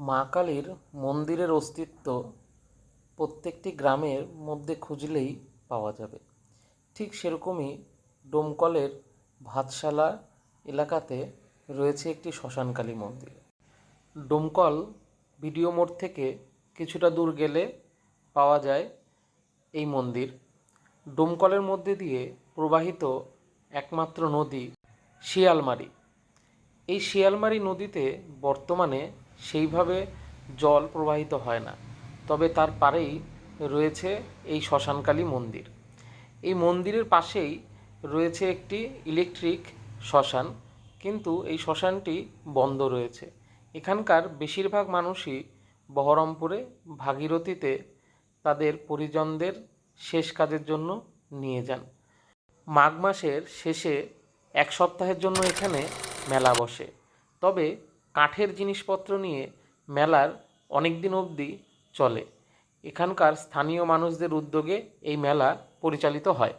মা কালীর মন্দিরের অস্তিত্ব প্রত্যেকটি গ্রামের মধ্যে খুঁজলেই পাওয়া যাবে। ঠিক সেরকমই ডোমকলের ভাতশালা এলাকাতে রয়েছে একটি শ্মশানকালী মন্দির। ডোমকল বিডিও মোড় থেকে কিছুটা দূর গেলে পাওয়া যায় এই মন্দির। ডোমকলের মধ্যে দিয়ে প্রবাহিত একমাত্র নদী শিয়ালমারি। এই শিয়ালমারি নদীতে বর্তমানে সেইভাবে জল প্রবাহিত হয় না। তবে তার পারেই রয়েছে এই শ্মশানকালী মন্দির। এই মন্দিরের পাশেই রয়েছে একটি ইলেকট্রিক শ্মশান, কিন্তু এই শ্মশানটি বন্ধ রয়েছে। এখানকার বেশিরভাগ মানুষই বহরমপুরে ভাগীরথীতে তাদের পরিজনদের শেষ কাজের জন্য নিয়ে যান। মাঘ মাসের শেষে এক সপ্তাহের জন্য এখানে মেলা বসে। তবে কাঠের জিনিসপত্র নিয়ে মেলার অনেক দিন অবধি চলে। এখানকার স্থানীয় মানুষদের উদ্যোগে এই মেলা পরিচালিত হয়।